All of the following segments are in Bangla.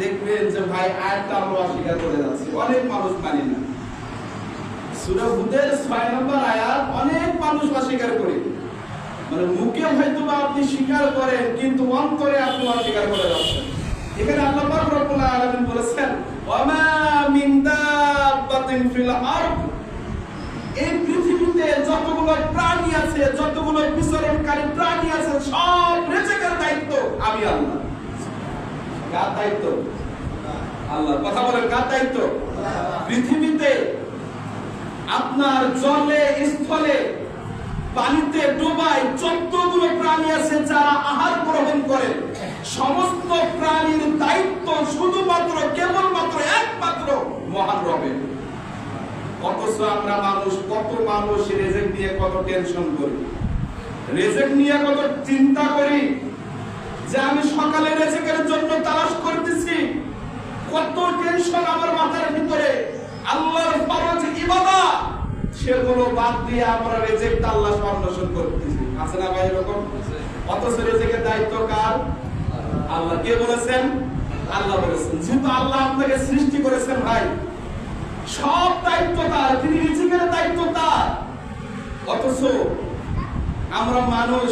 দেখবেন যে ভাই আয়াতটা আমরা অস্বীকার করে যাচ্ছি। অনেক মানুষ মানি না। সূরা হুদের 6 নম্বর আয়াত, অনেক মানুষ অস্বীকার করে। মানে মুখে হয়তো বা আপনি স্বীকার করেন, কিন্তু অন্তরে আপনি অস্বীকার করে যাচ্ছেন। এখানে আল্লাহ পাক রব্বুল আলামিন বলেছেন মিন দাব্বাতিন ফিল আরদ। এই পৃথিবীতে যতগুলো প্রাণী আছে, যতগুলো বিচরণকারী প্রাণী আছে, সব রেজেকের দায়িত্ব আমি আল্লাহ কার দায়িত্ব? আল্লাহ কথা বলেন, কার দায়িত্ব? পৃথিবীতে আপনার জলে, স্থলে, পানিতে ডোবায় যতগুলো প্রাণী আছে যারা আহার গ্রহণ করে, সমস্ত প্রাণীর দায়িত্ব শুধুমাত্র, কেবলমাত্র একমাত্র মহান রবের। অথচ আমরা মানুষ, কত মানুষ রেজেক নিয়ে কত টেনশন করি। রেজেক নিয়ে কত চিন্তা করি। যে আমি সকালে রেজেকের জন্য তালাশ করতেছি, কত টেনশন আমার মাথার ভিতরে। আল্লাহর ফরজ ইবাদত। সেগুলো বাদ দিয়ে আমরা রেজেক আল্লাহ অন্বেষণ করতেছি। আছে না ভাই এরকম? অথচ রেজেকের দায়িত্ব কার? আল্লাহ। কে বলেছেন? আল্লাহ বলেছেন। যেহেতু আল্লাহ আপনাকে সৃষ্টি করেছেন ভাই, সব দায়িত্ব তার। তিনি রিজিকের দায়িত্ব তার। অথচ আমরা মানুষ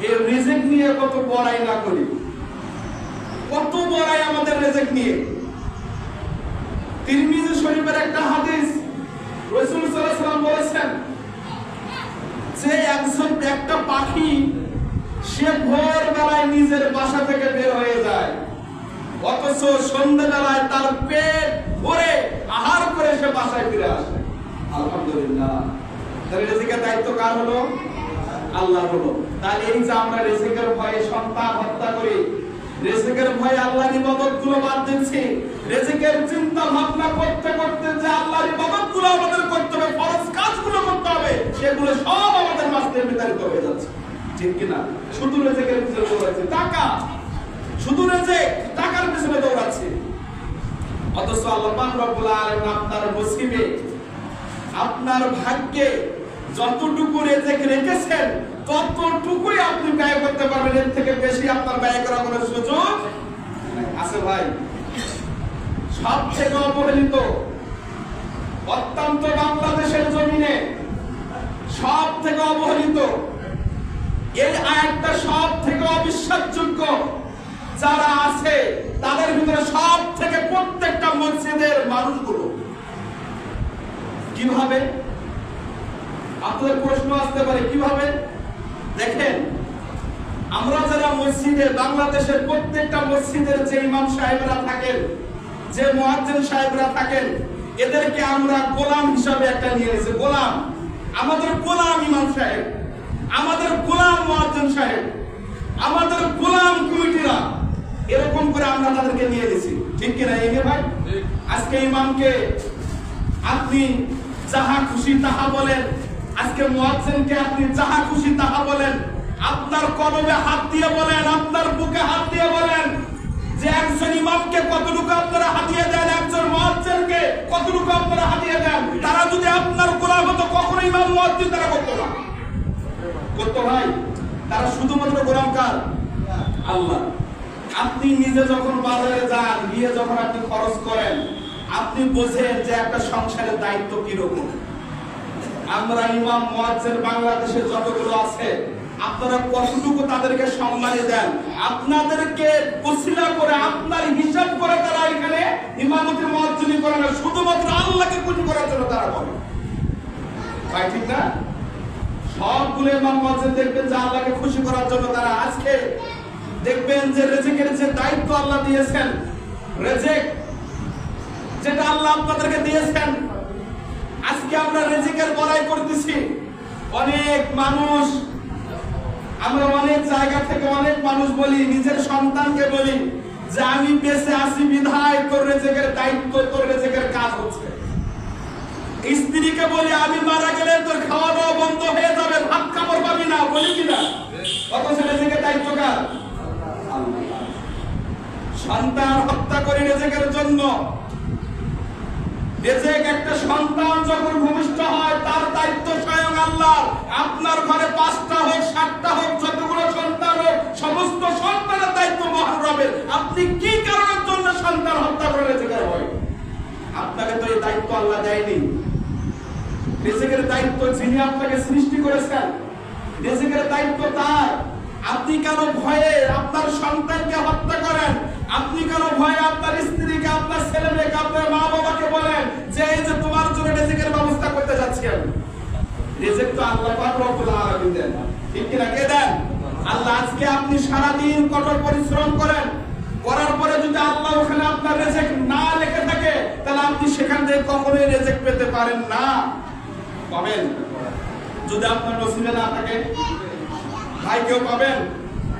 এর রিজিক নিয়ে কত বড়াই না করি। কত বড়াই আমাদের রিজিক নিয়ে। তিরমিজি শরীফের একটা হাদিস রাসূল সাল্লাম বলেছেন, যে একজন একটা পাখি, সে ভোর বেলায় নিজের বাসা থেকে বের হয়ে যায়। অথচ সন্ধ্যাবেলায় তার পেট ভরে আহার করে সে বাসায় ফিরে আসে। আলহামদুলিল্লাহ। তাহলে দায়িত্ব কার হলো? আল্লাহ হলো তাহলে এই যে আমরা রেজিকের ভয়ে সন্তান হত্যা করি, রেজিকের ভয়ে আল্লাহর ইবাদতগুলো বাদ দিচ্ছি, রেজিকের চিন্তা ভাবনা করতে করতে যে আল্লাহর ইবাদতগুলো আমাদের করতে হবে, ফরজ কাজগুলো করতে হবে, সেগুলো সব আমাদের মাঝে বিতাড়িত হয়ে যাচ্ছে। ঠিক কিনা শুধু রেজিকের পিছনে দৌড়াচ্ছে। টাকা! শুধু রেজেক! টাকার পিছনে দৌড়াচ্ছে। অথচ আল্লাহ পাক রব্বুল আলামিন আপনার নসিবে আপনার ভাগ্যে যতটুকু রেজেক রেখেছেন, ততটুকুই আপনি ব্যয় করতে পারবেন। এর থেকে বেশি আপনার ব্যয় করার কোনো সুযোগ আছে ভাই। সব থেকে অবহেলিত অত্যন্ত বাংলাদেশের জমিনে সব থেকে অবহেলিত এই আয়াতটা সব থেকে অবিশ্বাসযোগ্য। যারা আছে, তাদের ভিতরে সব থেকে প্রত্যেকটা মসজিদের মানুষগুলো। কীভাবে? আপনাদের প্রশ্ন আসতে পারে কীভাবে? দেখেন আমরা যারা মসজিদে বাংলাদেশের প্রত্যেকটা মসজিদের যে ইমাম সাহেবরা থাকেন যে মুয়াজ্জিন সাহেবরা থাকেন এদেরকে আমরা গোলাম হিসাবে একটা নিয়ে এসেছি। গোলাম আমাদের গোলাম ইমাম সাহেব আমাদের গোলাম মুয়াজ্জিন সাহেব আমাদের গোলাম কমিটিরা এরকম করে আমরা তাদেরকে নিয়ে গেছি ঠিক কিনা এই ভাই? আজকে ইমামকে আপনি যাহা খুশি তাহা বলেন আজকে মুয়াজ্জিনকে আপনি যাহা খুশি তাহা বলেন। আপনার কলমে হাত দিয়ে বলেন, আপনার বুকে হাত দিয়ে বলেন যে একজন ইমামকে কতটুকু আপনারা হাতিয়ে দেন, একজন মুয়াজ্জিনকে কতটুকু আপনারা হাতিয়ে দেন? তারা যদি আপনার গোলাম হতো, কখনো ইমাম মুয়াজ্জিন তারা করতো না। করতো ভাই তারা শুধুমাত্র গোলাম কার? আল্লাহ। আপনি নিজে যখন বাজারে যান, গিয়ে যখন আপনি খরচ করেন, আপনি বোঝেন যে একটা সংসারের দায়িত্ব কীরকম। আমরা ইমাম মুয়াজ্জিন বাংলাদেশে যতগুলো আছে, আপনারা কতটুকু তাদেরকে সম্মানী দেন? আপনাদেরকে উসিলা করে, আপনার হিসাব করে তারা এখানে ইমামতি মুয়াজ্জিনি করে না, শুধুমাত্র আল্লাহকে খুশি করার জন্য তারা করে। ভাই, ঠিক না? সবগুলো ইমাম মুয়াজ্জিন দেখবেন যে আল্লাহকে খুশি করার জন্য তারা আজকে দেখবেন যে রেজেকের যে দায়িত্ব আল্লাহ দিয়েছেন, রেজেক যেটা আল্লাহ আপনাদেরকে দিয়েছেন আজকে আমরা রেজেকের বড়াই করতেছি। অনেক মানুষ, আমরা অনেক জায়গা থেকে অনেক মানুষ বলি, নিজের সন্তানকে বলি যে আমি বেঁচে আছি, বিধায় তোর রেজেকের দায়িত্ব, তোর রেজেকের কাজ হচ্ছে। স্ত্রীকে বলি, আমি মারা গেলে তোর খাওয়া দাওয়া বন্ধ হয়ে যাবে, ভাত পাবি না, বলি কিনা অথচ রেজেকের দায়িত্ব কার? সন্তান হত্যা করে রেজেকের জন্য। যে একটা সন্তান যখন ভূমিষ্ঠ হয়, তার দায়িত্ব স্বয়ং আল্লাহ আপনার ঘরে পাঁচটা হোক, সাতটা হোক, যতগুলো সন্তান হোক, সমস্ত সন্তানের দায়িত্ব মহান রবের। আপনি কি কারণের জন্য সন্তান হত্যা করে রেখে হয় আপনাকে তো এই দায়িত্ব আল্লাহ দেয়নি। রেজেকের দায়িত্ব যিনি আপনাকে সৃষ্টি করেছেন রেজেকের দায়িত্ব তার। আপনি কেন ভয়ে আপনার সন্তানকে হত্যা করেন, আপনি কেন ভয়ে আপনার স্ত্রীকে, আপনার ছেলে মেয়েকে আপনার মা বাবাকে বলেন যে এই যে তোমার জন্য রিজিকের ব্যবস্থা করতে যাচ্ছি আমি। রিজিক তো আল্লাহ পাক রব্বুল আলামিন দেন। ঠিক কে দেন? আল্লাহ আজকে আপনি সারা দিন কঠোর পরিশ্রম করেন। করার পরে যদি আল্লাহ ওখানে আপনার রেজেক না লেখে থাকে, তাহলে আপনি সেখান থেকে কখনোই রেজেক পেতে পারেন না। পাবেন? যদি আপনার নসিবে না থাকে ভাই কেউ পাবেন?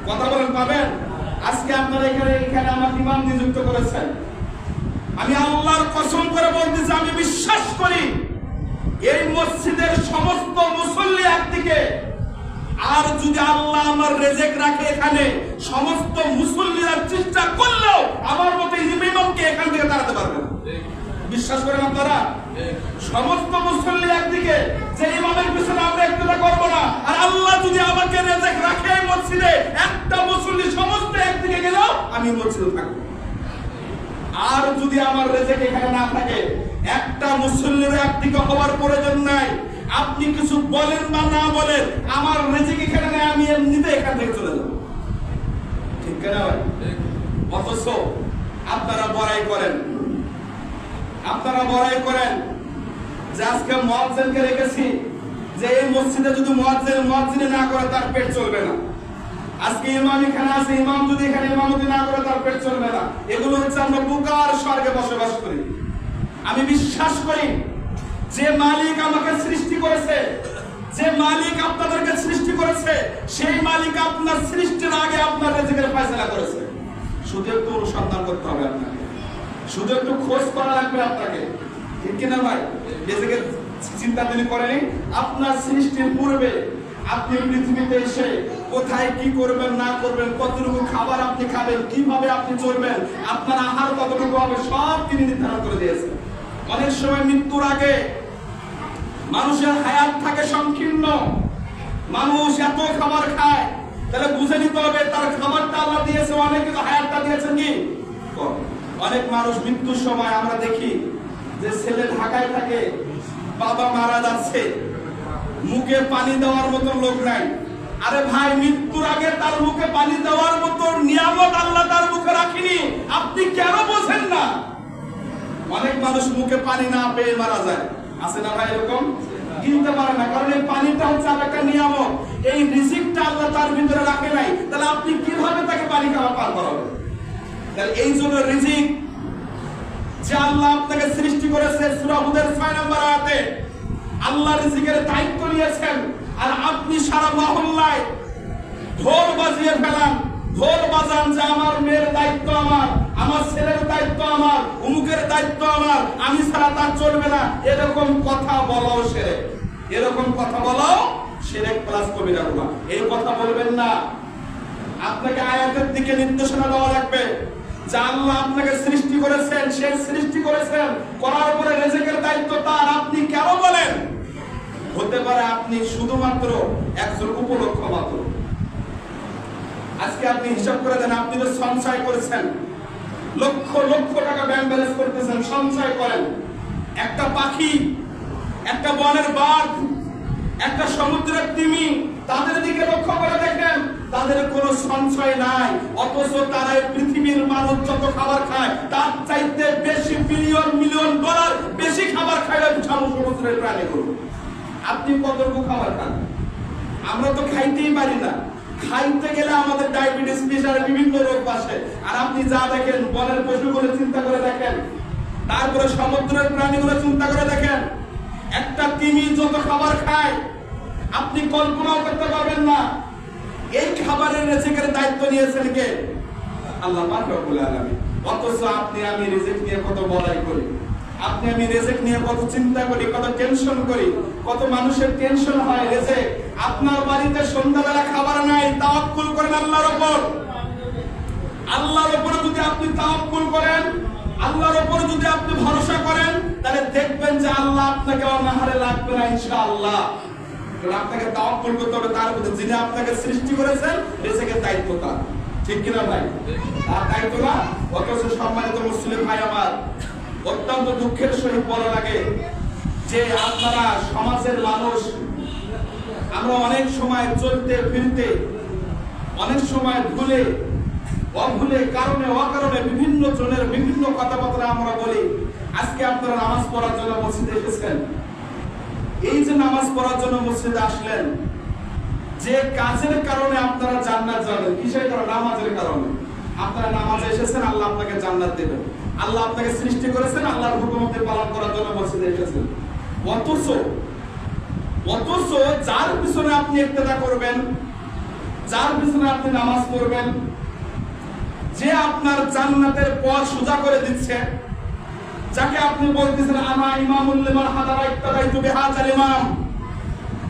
কথা বলেন, পাবেন? আজকে আপনারা এখানে এখানে আমার ইমাম নিযুক্ত করেছেন। আমি আল্লাহর কসম করে বলতেছি, আমি বিশ্বাস করি, এই মসজিদের সমস্ত মুসল্লি একদিকে। আর যদি আল্লাহ আমার রেজেক রাখে এখানে, সমস্ত মুসল্লিরা চেষ্টা করলেও আমার মতো ইমামকে এখান থেকে তাড়াতে পারবে বিশ্বাস করেন আপনারা? সমস্ত মুসল্লি একদিকে, যে ইমামের পিছনে আমরা একটুটা করব না। আর আল্লাহ যদি আমাকে রেজেক রাখে মসজিদে, একটা মুসল্লি সমস্ত একদিকে গেলেও আমি মসজিদে থাকব। আর যদি আমার রেজেক এখানে না থাকে, একটা মুসল্লির একদিকে হওয়ার প্রয়োজন নাই। আপনি কিছু বলেন বা না বলেন, আমার রেজেক এখানে নেই, আমি এমনিতে এখান থেকে চলে যাব। ঠিক না ভাই? অথচ আপনারা বড়াই করেন। আপনারা বড়াই করেন। যে আজকে মুয়াজ্জিনকে রেখেছি, যে এই মসজিদে যদি মুয়াজ্জিন মুয়াজ্জিনে না করে, তার পেট চলবে না। আজকে ইমাম এখানে আছে, ইমাম যদি এখানে ইমামতি না করে, তার পেট চলবে না। এগুলো হচ্ছে আমরা বুকার স্বর্গে বসবাস করি। আমি বিশ্বাস করি, যে মালিক আমাকে সৃষ্টি করেছে, যে মালিক আপনাদেরকে সৃষ্টি করেছে, সেই মালিক আপনার সৃষ্টির আগে আপনার রেজিকের ফয়সালা করেছে। শুধু একটু অনুসন্ধান করতে হবে আপনাকে। শুধু একটু খোঁজ করা লাগবে আপনাকে। ঠিক কিনা ভাই? রেজিকের চিন্তা তিনি করেনি? আপনার সৃষ্টির পূর্বে আপনি পৃথিবীতে এসে কোথায় কি করবেন, না করবেন, কতটুকু খাবার আপনি খাবেন, কীভাবে আপনি চলবেন, আপনার আহার কতটুকু হবে, সব তিনি নির্ধারণ করে দিয়েছেন। অনেক সময় মৃত্যুর আগে মানুষের হায়াত থাকে সংকীর্ণ। মানুষ এত খাবার খায়, তাহলে বুঝে নিতে হবে তার খাবারটা আল্লাহ দিয়েছে, অনেক হায়াতটা দিয়েছেন কি। অনেক মানুষ মৃত্যুর সময় আমরা দেখি যে ছেলে ঢাকায় থাকে, বাবা মারা যাচ্ছে, মুখে পানি দেওয়ার মতো লোক নাই। আরে ভাই, মৃত্যুর আগে তার মুখে পানি দেওয়ার মতো নিয়ামত আল্লাহ তার মুখে রাখিনি। আপনি কেন বোঝেন না? অনেক মানুষ মুখে পানি না পেয়ে মারা যায়। আছে না ভাই এরকম? কিনতে পারে না, কারণ এই পানিটা হচ্ছে আর একটা নিয়ামক এই রিজিকটা আল্লাহ তার ভিতরে রাখে নাই। তাহলে আপনি কীভাবে তাকে পানি খাওয়া পার করাবেন? এই জন্য রিজিক যে আল্লাহ আপনাকে সৃষ্টি করেছে সূরা হুদের 6 নম্বর আয়াতে। আল্লাহ রিজিকের দায়িত্ব নিয়েছেন আর আপনি সারা মহল্লায় ঢোল বাজিয়ে ফেলান। ঢোল বাজান যে আমার মেয়ের দায়িত্ব আমার আমার ছেলের দায়িত্ব আমার অমুকের দায়িত্ব আমার, আমি ছাড়া তার চলবে না। এরকম কথা বলাও সেরে এরকম কথা বলাও সেরেক প্লাস কবিরা এই কথা বলবেন না। আপনাকে আয়াতের দিকে নির্দেশনা দেওয়া লাগবে। করার আপনি কেন বলেন? হতে পারে আপনি শুধুমাত্র একজন উপলক্ষ মাত্র। আজকে আপনি হিসাব করে দেন, আপনি তো সঞ্চয় করেছেন, লক্ষ লক্ষ টাকা ব্যাংক ব্যালেন্স করতেছেন, সঞ্চয় করেন। একটা পাখি, একটা বনের বাঘ, একটা সমুদ্রের তিমি তাদের দিকে লক্ষ্য করে দেখেন তাদের কোনো সঞ্চয় নাই, অথচ তারা পৃথিবীর মানুষ যত খাবার খায়, তার চাইতে বেশি বিলিয়ন, মিলিয়ন ডলার বেশি খাবার খায় সমুদ্রের প্রাণীগুলো আপনি কতটুকু খাবার খান? আমরা তো খাইতেই পারি না। খাইতে গেলে আমাদের ডায়াবেটিস, প্রেশার বিভিন্ন রোগ বাসে। আর আপনি যা দেখেন, বনের পশুগুলো চিন্তা করে দেখেন, তারপরে সমুদ্রের প্রাণীগুলো চিন্তা করে দেখেন, একটা তিমি যত খাবার খায় আপনি কল্পনাও করতে পারবেন না। এই খাবারের রেজেকের দায়িত্ব নিয়েছেন কে? আল্লাহ পাক রব্বুল আলামিন। অথচ আপনি, আমি রিজিক নিয়ে কত বড়াই করি। আপনি, আমি রেজেক নিয়ে কত চিন্তা করি, কত টেনশন করি। কত মানুষের টেনশন হয় রেজেক। আপনার বাড়িতে সন্ধ্যাবেলা খাবার নাই, তাওয়াক্কুল করেন আল্লাহর উপর। আল্লাহর উপরে যদি আপনি তাওয়াক্কুল করেন, আল্লাহর উপরে যদি আপনি ভরসা করেন, তাহলে দেখবেন যে আল্লাহ আপনাকে অনাহারে লাগবে না ইনশাআল্লাহ। কারণ আপনাকে তাওয়াক্কুল করতে হবে, তার প্রতি যিনি আপনাকে সৃষ্টি করেছেন রেজেকের দায়িত্ব তার। ঠিক কিনা ভাই? তার দায়িত্ব না? অথচ সম্মানিত মুসলিম ভাই আমার, অত্যন্ত দুঃখের সহিত বলা লাগে যে আপনারা সমাজের মানুষ, আমরা অনেক সময় চলতে ফিরতে, অনেক সময় ভুলে, অভুলে, কারণে, অকারণে বিভিন্ন জনের বিভিন্ন কথাবার্তা আমরা বলি। আজকে আপনারা নামাজ পড়ার জন্য মসজিদে এসেছেন। এই যে নামাজ পড়ার জন্য মসজিদে আসলেন, যে কাজের কারণে আপনারা জান্নাত যাবেন, কিসের কারণে? নামাজের কারণে। আপনারা নামাজে এসেছেন, আল্লাহ আপনাকে জান্নাত দেবেন। আল্লাহ আপনাকে সৃষ্টি করেছেন, আল্লাহর হুকুমতে পালন করার জন্য মসজিদে এসেছেন। অথচ অথচ যার পিছনে আপনি ইক্তেদা করবেন, যার পিছনে আপনি নামাজ পড়বেন, যে আপনার জান্নাতের পথ সোজা করে দিচ্ছে যাকে আপনি বলতেছেন আনা ইমামুল লিমান হাদারা ইক্তাদাইতু বিহাজাল ইমাম।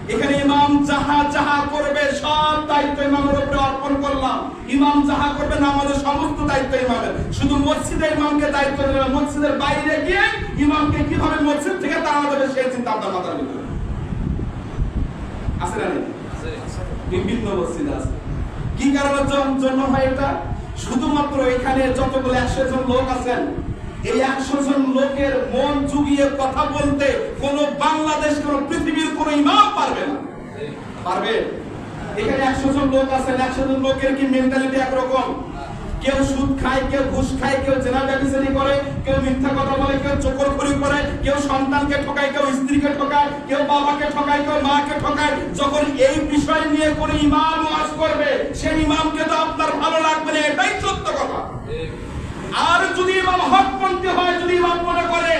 এখানে ইমাম যাহা যাহা করবে সব দায়িত্ব ইমামের উপরে অর্পণ করলাম। ইমাম যাহা করবে না আমাদের সমস্ত দায়িত্ব ইমামের। শুধু মসজিদে ইমামকে দায়িত্ব দিলাম মসজিদের বাইরে গিয়ে ইমামকে কীভাবে মসজিদ থেকে তাড়া দেবে সেই চিন্তা আপনার মাথার ভিতরে। আছে না বিভিন্ন মসজিদ আছে। কি কারণের জন- জন্য হয় এটা? শুধুমাত্র এখানে যতগুলো একশো জন লোক আছেন এই একশো জন লোকের মন জুগিয়ে কথা বলতে কোন বাংলাদেশ, কোন পৃথিবীর কোন ইমাম পারবে না। পারবে? এখানে একশো জন লোক আছেন একশো জন লোকের কি মেন্টালিটি একরকম? কেউ সুদ খায়, কেউ ঘুষ খায়, কেউ জেনা করে, কেউ মিথ্যা কথা বলে, কেউ চোখর খড়ি করে, কেউ সন্তানকে ঠকায়, কেউ স্ত্রীকে ঠকায়, কেউ বাবাকে ঠকায়, কেউ মাকে ঠকায়। যখন এই বিষয় নিয়ে কোন ইমাম ওয়াজ করবে, সেই ইমামকে তো আপনার ভালো লাগবে না, এটাই সত্য কথা। আর যদি ইমাম হকপন্থী হয়, যদি ইমাম মনে করে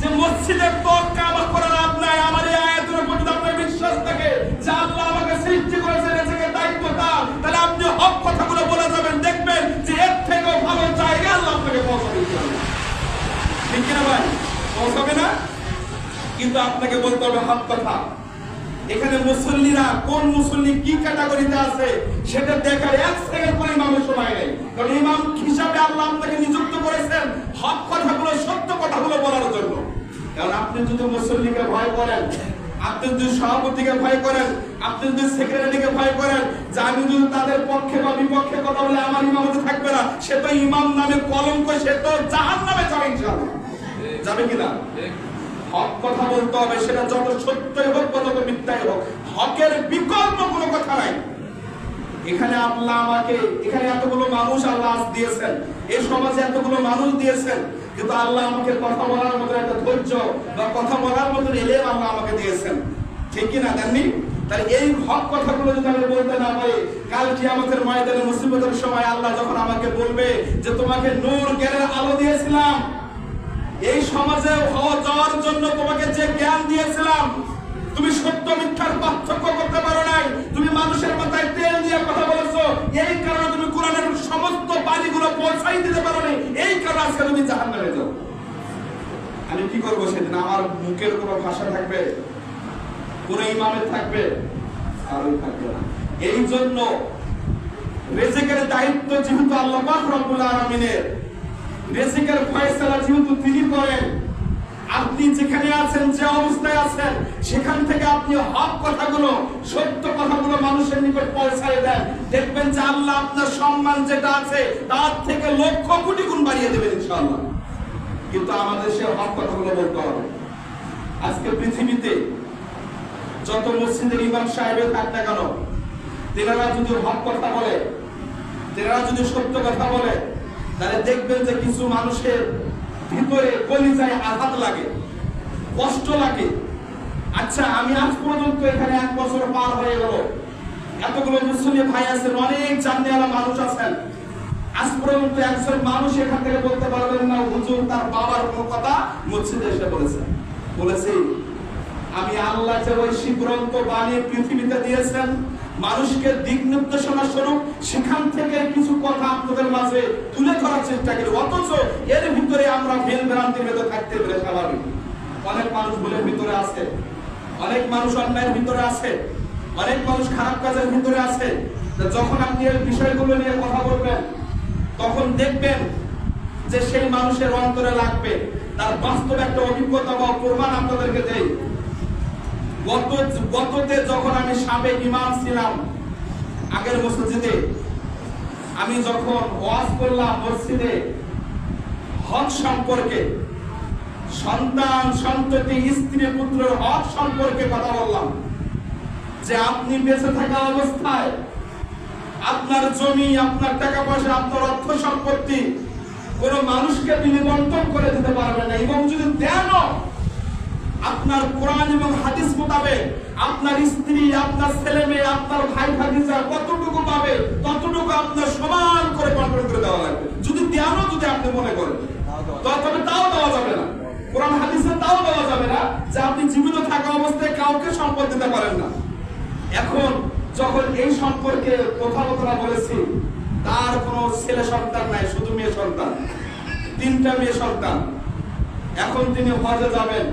যে মসজিদের তর্ক আমার করে লাভ নাই, আমার এই আয়াতের যদি আপনার বিশ্বাস থাকে যে আল্লাহ আমাকে সৃষ্টি করেছেন এটাকে দায়িত্ব তার, তাহলে আপনি হক কথাগুলো বলে যাবেন, দেখবেন যে এর থেকেও ভালো জায়গা আল্লাহ আপনাকে পৌঁছাবে। ঠিক কিনা ভাই? পৌঁছাবে না? কিন্তু আপনাকে বলতে হবে হক কথা। এখানে মুসল্লিরা কোন মুসল্লি কি ক্যাটাগরিতে আছে সেটা দেখার এক সেকেন্ড করে ইমামের সময় নেই। কারণ ইমাম হিসাবে আল্লাহ আপনাকে নিযুক্ত করেছেন হক কথাগুলো, সত্য কথাগুলো বলার জন্য। কারণ আপনি যদি মুসল্লিকে ভয় করেন, আপনি যদি সভাপতিকে ভয় করেন, আপনি যদি সেক্রেটারিকে ভয় করেন, যে আমি যদি তাদের পক্ষে বা বিপক্ষে কথা বলে আমার ইমামতে থাকবে না, সে তো ইমাম নামে কলঙ্ক, সে তো জাহান নামে যাবে ইনশাআল্লাহ। যাবে কিনা হক কথা বলতে হবে, সেটা যত সত্যই হোক বা যত মিথ্যাই হোক, হকের বিকল্প কোনো কথা নাই। এখানে আল্লাহ আমাকে, এখানে এতগুলো মানুষ আল্লাহ দিয়েছেন এই সমাজে এতগুলো মানুষ দিয়েছেন, কিন্তু আল্লাহ আমাকে কথা বলার মতো একটা ধৈর্য বা কথা বলার মতো এলেম আল্লাহ আমাকে দিয়েছেন। ঠিক কি না দেননি তাহলে এই হক কথাগুলো যদি আমি বলতে না পারি, কাল কি আমাদের ময়দানে মুসিবতের সময় আল্লাহ যখন আমাকে বলবে যে, তোমাকে নূর জ্ঞানের আলো দিয়েছিলাম এই সমাজে যাওয়ার জন্য তোমাকে যে জ্ঞান দিয়েছিলাম, তুমি সত্য মিথ্যার পার্থক্য করতে পারো নাই, তুমি মানুষের মাথায় তেল দিয়ে কথা বলেছ, এই কারণে তুমি কোরআনের সমস্ত বাণীগুলো পৌঁছাই দিতে পারো নাই এই কারণে আজকে তুমি জাহান নামে যাও। আমি কি করব সেদিন? আমার মুখের কোনো ভাষা থাকবে, কোন ইমামের থাকবে আর ওই থাকবে না। এই জন্য রেজেকের দায়িত্ব যেহেতু আল্লাহ রব্বুল আলামিনের রেজিকের ফয়সালা যেহেতু তিনি করেন, আপনি যেখানে আছেন, যে অবস্থায় আছেন, সেখান থেকে আপনি হক কথাগুলো, সত্য কথাগুলো মানুষের নিকট পৌঁছায় দেন। দেখবেন যে আল্লাহ আপনার সম্মান যেটা আছে, তার থেকে লক্ষ কোটি গুণ বাড়িয়ে দেবেন ইনশাআল্লাহ। কিন্তু আমাদের সে হক কথাগুলো বলতে হবে। আজকে পৃথিবীতে যত মসজিদের ইমাম সাহেবের থাক না কেন, তেনারা যদি হক কথা বলে, তেনারা যদি সত্য কথা বলে তাহলে দেখবেন যে কিছু মানুষের ভিতরে কলিজায় আঘাত লাগে, কষ্ট লাগে। আচ্ছা আমি আজ পর্যন্ত এখানে এক বছর পার হয়ে গেল। এতগুলো মুসলিম ভাই আছেন, অনেক জানিয়ালা মানুষ আছেন। আজ পর্যন্ত একজন মানুষ এখান থেকে বলতে পারবেন না, হুজুর, তার বাবার কোনো কথা মসজিদে এসে বলেছে। বলেছি, আমি আল্লাহ যে ঐশী গ্রন্থ বানিয়ে পৃথিবীতে দিয়েছেন মানুষকে দিক নির্দেশনা স্বরূপ সেখান থেকে কিছু কথা আপনাদের মাঝে তুলে ধরার চেষ্টা করি। অথচ এর ভিতরে আমরা ভেল ভ্রান্তির ভেতরে থাকতে পেরে স্বাভাবিক। অনেক মানুষ ভুলের ভিতরে আছে। অনেক মানুষ অন্যায়ের ভিতরে আছে। অনেক মানুষ খারাপ কাজের ভিতরে আছে। যখন আপনি এই বিষয়গুলো নিয়ে কথা বলবেন, তখন দেখবেন যে সেই মানুষের অন্তরে লাগবে। তার বাস্তব একটা অভিজ্ঞতা বা প্রমাণ আপনাদেরকে দেই। গত গততে যখন আমি সাবেক ইমাম ছিলাম, আগের মসজিদে, আমি যখন ওয়াজ করলাম মসজিদে, হক সম্পর্কে, সন্তান সন্ততি, স্ত্রী পুত্রের হক সম্পর্কে কথা বললাম, যে আপনি বেঁচে থাকা অবস্থায়, আপনার জমি, আপনার টাকা পয়সা, আপনার অর্থ সম্পত্তি কোন মানুষকে তিনি বন্টন করে দিতে পারবেন না। এবং যদি দেনও আপনার কোরআন এবং হাদিস মোতাবেক আপনার স্ত্রী, আপনার ছেলে মেয়ে, আপনার ভাই, ভাতিজা কতটুকু পাবে, ততটুকু আপনার সমান করে বন্টন করে দেওয়া লাগবে। যদি দেনও যদি আপনি মনে করেন তবে তাও দেওয়া যাবে না। কোরআন, হাদিসে তাও দেওয়া যাবে না যে আপনি জীবিত থাকা অবস্থায় কাউকে সম্পদ দিতে পারেন না। এখন যখন এই সম্পর্কে কথাবার্তা বলেছি, তার কোনো ছেলে সন্তান নাই, শুধু মেয়ে সন্তান। তিনটা মেয়ে সন্তান। এখন তিনি হজে যাবেন।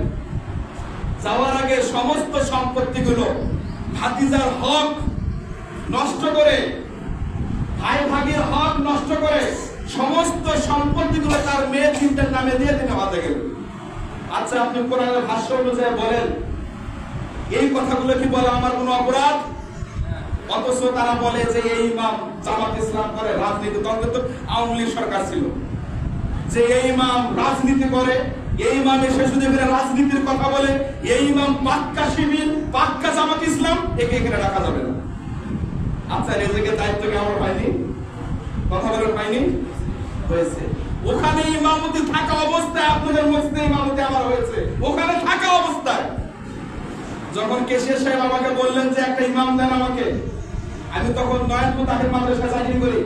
যাওয়ার আগে সমস্ত সম্পত্তিগুলো ভাতিজার হক নষ্ট করে, ভাই ভাগের হক নষ্ট করে সমস্ত সম্পত্তিগুলো তার মেয়ে তিনটার নামে দিয়ে তিনি হজে গেল। আচ্ছা আপনি কোরআনের ভাষ্য অনুযায়ী বলেন, এই কথাগুলো কি বলে আমার কোনো অপরাধ? অথচ তারা বলে যে এই ইমাম জামাত ইসলাম করে, রাজনীতি তখন তো আওয়ামী লীগ সরকার ছিল। যে এই ইমাম রাজনীতি করে এই ইমাম এসে শুধু এখানে রাজনীতির কথা বলে, এই ইমাম পাক্কা শিবির, পাক্কা জামাত ইসলাম, একে এখানে রাখা যাবে না। আচ্ছা রেজেকে দায়িত্ব কি আমার পাইনি? কথা বলে পাইনি? হয়েছে। ওখানে ইমামতি থাকা অবস্থায়, আপনাদের মসজিদে ইমামতি আমার হয়েছে। ওখানে থাকা অবস্থায়। যখন কেশিয়া সাহেব আমাকে বললেন যে একটা ইমাম দেন আমাকে, আমি তখন নয়নপুর তাকে মাদ্রাসা চাকরি করি।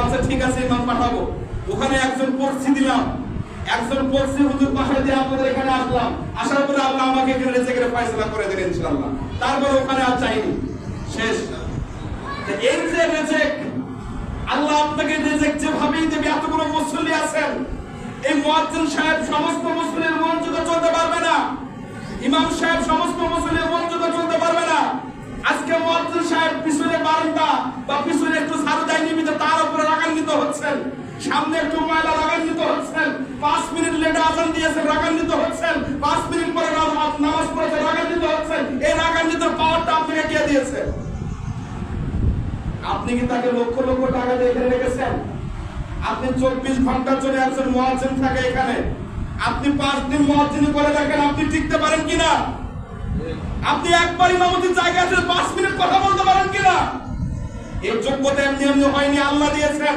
আচ্ছা ঠিক আছে, ইমাম পাঠাবো। ওখানে একজন পড়ছি দিলাম। একজন পড়ছি হুজুর পাশা দিয়ে আপনাদের এখানে আসলাম। আসার পরে আল্লাহ আমাকে এখানে রেজে করে ফয়সলা করে দিলেন, ইনশাআল্লাহ। তারপরে ওখানে আর চাইনি শেষ। এই যে রেজেক আল্লাহ আপনাকে রেজেক যেভাবেই দেবে, এতগুলো মুসল্লি আছেন। এই মুয়াজ্জিন সাহেব সমস্ত মুসলিমের মন যুগে চলতে পারবে না। ইমাম সাহেব সমস্ত মুসলিমের মন যুগে চলতে পারবে না। আজকে মুয়াজ্জিন সাহেব পিছনে বারান্দা বা পিছনে একটু ঝাড়ু দেয় নিমিত তার উপরে রাগান্বিত হচ্ছেন। সামনে একটু ময়লা রাগান্বিত হচ্ছেন। পাঁচ মিনিট লেটে আজান দিয়েছেন, রাগান্বিত হচ্ছেন। পাঁচ মিনিট পরে নামাজ পড়েছে, রাগান্বিত হচ্ছেন। এই রাগান্বিত পাওয়ারটা আপনাকে কে দিয়েছে আপনি কি তাকে লক্ষ লক্ষ টাকা দিয়ে এখানে রেখেছেন? আপনি চব্বিশ ঘণ্টার জন্য একজন মহাজন থাকে এখানে। আপনি পাঁচ দিন মহাজিন করে দেখেন, আপনি টিকতে পারেন কিনা? আপনি একবার ইমামতির জায়গায় আছে পাঁচ মিনিট কথা বলতে পারেন কিনা? এই যোগ্যতা এমনি এমনি হয়নি, আল্লাহ দিয়েছেন।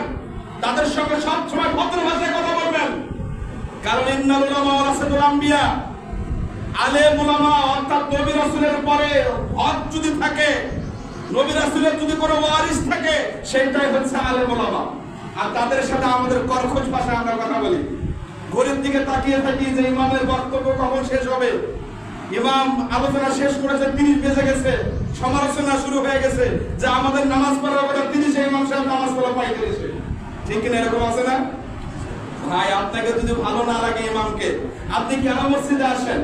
তাদের সঙ্গে সব সময় ভদ্র ভাষায় কথা বলবেন। কারণ ইন্নাল উলামা আলেম উলামা অর্থাৎ নবী রাসূলের পরে হক যদি থাকে, নবী রাসূলের যদি কোনো ওয়ারিস থাকে সেটাই হচ্ছে আলেম উলামা আর তাদের সাথে আমাদের করখোজ ভাষায় আমরা কথা বলি। ঘড়ির দিকে তাকিয়ে থাকি যে ইমামের বক্তব্য কখন শেষ হবে। ইমাম আলোচনা শেষ করেছে তিরিশ বেজে গেছে, সমালোচনা শুরু হয়ে গেছে, যে আমাদের নামাজ পড়ার কথা তিরিশে ইমাম সাহেব নামাজ পড়া পাই গেছে ঠিক কিনা এরকম আছে না? ভাই, আপনাকে যদি ভালো না লাগে ইমামকে, আপনি কেন মসজিদে আসেন?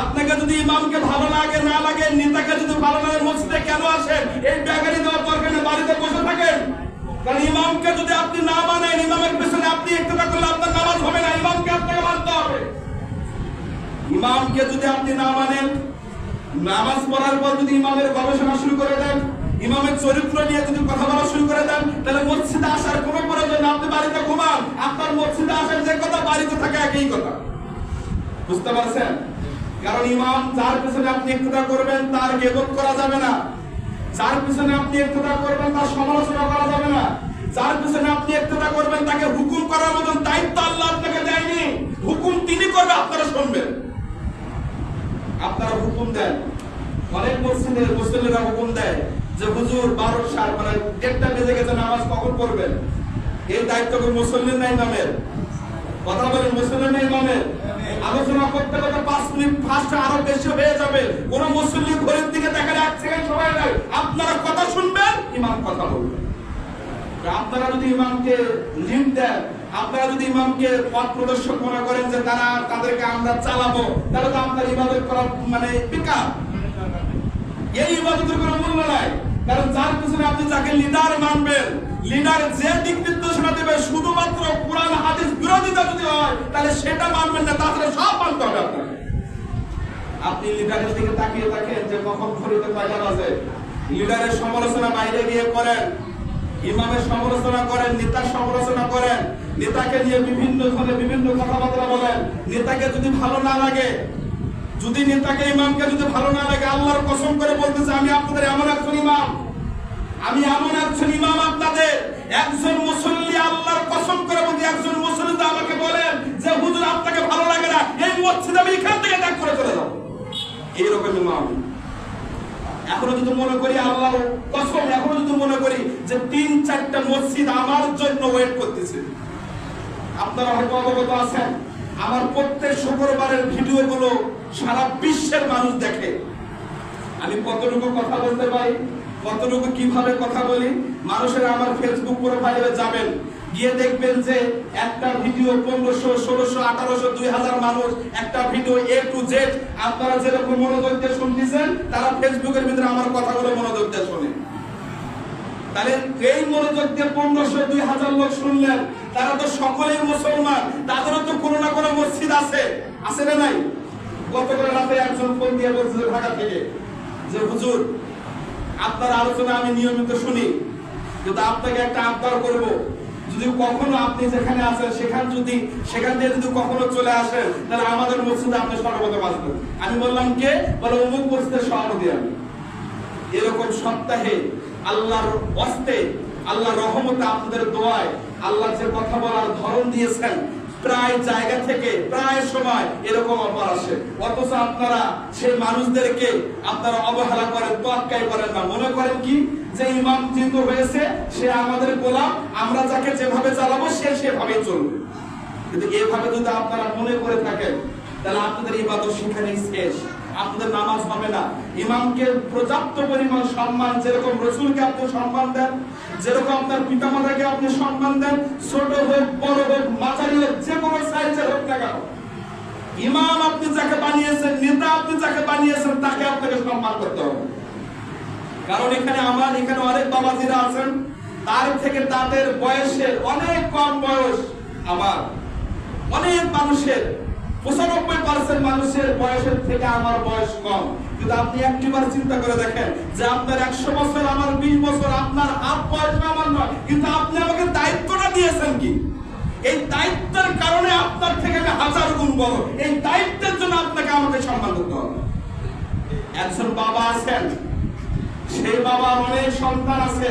আপনাকে যদি ইমামকে ভালো লাগে, না লাগে, নেতাকে যদি ভালো লাগে মসজিদে কেন আসেন? এই ব্যাগারি দেওয়ার দরকার নেই, বাড়িতে বসে থাকেন। কারণ ইমামকে যদি আপনি না মানেন, ইমামের পেছনে আপনি একটু করলে আপনার নামাজ হবে না, ইমামকে আপনাকে মানতে হবে। ইমামকে যদি আপনি না মানেন, নামাজ পড়ার পর যদি ইমামের গবেষণা শুরু করে দেন ইমামের চরিত্র নিয়ে যদি কথা বলা শুরু করে দেন, তাহলে মসজিদে আসার কোনো প্রয়োজন। আপনি বাড়িতে ঘুমান, আপনার মসজিদে আসার যে কথা, বাড়িতে থাকে একই কথা। বুঝতে পারছেন? কারণ ইমাম, যার পিছনে আপনি ইক্তদা করবেন, তার গেবত করা যাবে না। যার পিছনে আপনি ইক্তদা করবেন, তার সমালোচনা করা যাবে না। যার পিছনে আপনি ইক্তদা করবেন, তাকে হুকুম করার মতন দায়িত্ব আল্লাহ আপনাকে দেয়নি। হুকুম তিনি করবে, আপনারা শুনবেন। আপনারা হুকুম দেন। অনেক মসজিদে মুসলিমরা হুকুম দেয় যে হুজুর বারো সাল মানে দেড়টা বেজে গেছে, নামাজ কখন পড়বেন? এই দায়িত্ব কি মুসলিম নাই নামের কথা বলেন, মুসলিম নাই নামের আলোচনা করতে করতে পাঁচ মিনিট ফার্স্ট আরও বেশি হয়ে যাবে। কোন মুসলিম ঘরের দিকে দেখার এক সেকেন্ড সময় নাই আপনারা কথা শুনবেন, ইমাম কথা বলবেন। আপনারা যদি ইমামকে লিড দেন, আপনারা যদি ইমামকে পথ প্রদর্শক মনে করেন যে তারা তাদেরকে আমরা চালাবো, তাহলে তো আপনার ইবাদত করা মানে বেকার। এই ইবাদতের কোনো মূল্য নাই কারণ যার পিছনে আপনি যাকে লিডার মানবেন লিডার যে দিক নির্দেশনা দেবে, শুধুমাত্র কোরআন, হাদিস বিরোধিতা যদি হয়, তাহলে সেটা মানবেন না, তাছাড়া সব মানতে হবে আপনি লিডারের দিকে তাকিয়ে থাকেন যে কখন বাজে। লিডারের সমালোচনা বাইরে গিয়ে করেন, ইমামের সমালোচনা করেন, নেতার সমালোচনা করেন, নেতাকে নিয়ে বিভিন্ন ধরনের বিভিন্ন কথাবার্তা বলেন, নেতাকে যদি ভালো না লাগে যদি নেতাকে, ইমামকে যদি ভালো না লাগে, আল্লাহর কসম করে বলতেছে আমি আপনাদের এমন একজন ইমাম। আমি এমন একজন ইমাম আপনাদের। একজন মুসল্লি আল্লাহর কসম করে বলতে, একজন মুসল্লি তো আমাকে বলেন যে, হুজুর, আপনাকে ভালো লাগে না। এই মসজিদ আমি এখান থেকে ত্যাগ করে চলে যাব। এইরকম ইমাম। এখনও যদি মনে করি আল্লাহ কসম, এখনও যদি মনে করি যে, তিন, চারটা মসজিদ আমার জন্য ওয়েট করতেছে। আপনারা হয়তো অবগত আছেন। আমার প্রত্যেক শুক্রবারের ভিডিওগুলো সারা বিশ্বের মানুষ দেখে। আমি কতটুকু কথা বলতে পারি, কতটুকু কীভাবে কথা বলি, মানুষের আমার ফেসবুক প্রোফাইলে যাবেন। গিয়ে দেখবেন যে একটা ভিডিও পনেরোশো, ষোলোশো, আঠারোশো, দুই হাজার মানুষ, একটা ভিডিও এ টু জেড আপনারা যেরকম মনোযোগ দিয়ে শুনতেছেন, তারা ফেসবুকের ভিতরে আমার কথাগুলো মনোযোগ দিয়ে শোনে। তাহলে এই মনোযোগ দিয়ে পনেরোশো, দুই হাজার লোক শুনলেন। তারা তো সকলেই মুসলমান। তাদেরও তো কোনো না কোনো মসজিদ আছে। আছে না নাই? গতকাল রাতে একজন ফোন দিয়ে বলছে যে ঢাকা থেকে যে, হুজুর, আপনার আলোচনা আমি নিয়মিত শুনি। কিন্তু আপনাকে একটা আবদার করব। যদি কখনো আপনি যেখানে আছেন, সেখান যদি, সেখান থেকে যদি কখনো চলে আসেন, তাহলে আমাদের মসজিদে আপনি সর্বপ্রথম আসবেন আমি বললাম, কে? বলে, অমুক মসজিদের সভাপতি আমি। এরকম সপ্তাহে আল্লাহর অস্তে আল্লাহ রহমতে আপনাদের দোয়ায় আল্লাহ যে কথা বলার ধরন দিয়েছেন, প্রায় জায়গা থেকে প্রায় সময় এরকম অফার আসে। অথচ আপনারা সেই মানুষদেরকে আপনারা অবহেলা করেন, তোয়াক্কাই করেন না। মনে করেন কি? যে ইমাম চিন্ত হয়েছে, সে আমাদের গোলাম, আমরা যাকে যেভাবে চালাবো, সে সেভাবে চলবে। কিন্তু এভাবে যদি আপনারা মনে করে থাকেন, তাহলে আপনাদের ইবাদত সেখানেই শেষ। আপনাদের নামাজ হবে না। ইমামকে পর্যাপ্ত পরিমাণ সম্মান, যেরকম রসুলকে আপনি সম্মান দেন, যেরকম আপনার পিতামাতাকে আপনি সম্মান দেন, ছোট হোক, বড় হোক, মাঝারি হোক, যে কোনো সাইজের হোক না কেন। ইমাম আপনি যাকে বানিয়েছেন, নেতা আপনি যাকে বানিয়েছেন, তাকে আপনাকে সম্মান করতে হবে। কারণ এখানে আমার, এখানে অনেক বাবাজিরা আছেন, তার থেকে তাদের বয়সের অনেক কম বয়স আমার। অনেক মানুষের পঁচানব্বই পার্সেন্ট মানুষের বয়সের থেকে আমার বয়স কম। কিন্তু আপনি একটিবার চিন্তা করে দেখেন যে আপনার একশো বছর, আমার বিশ বছর, আপনার হাত বয়স আমার নয়, কিন্তু আপনি আমাকে দায়িত্বটা দিয়েছেন কি? এই দায়িত্বের কারণে আপনার থেকে আমি হাজার গুণ বড়। এই দায়িত্বের জন্য আপনাকে আমাকে সম্মান করতে হবে। একজন বাবা আছেন, সেই বাবার অনেক সন্তান আছে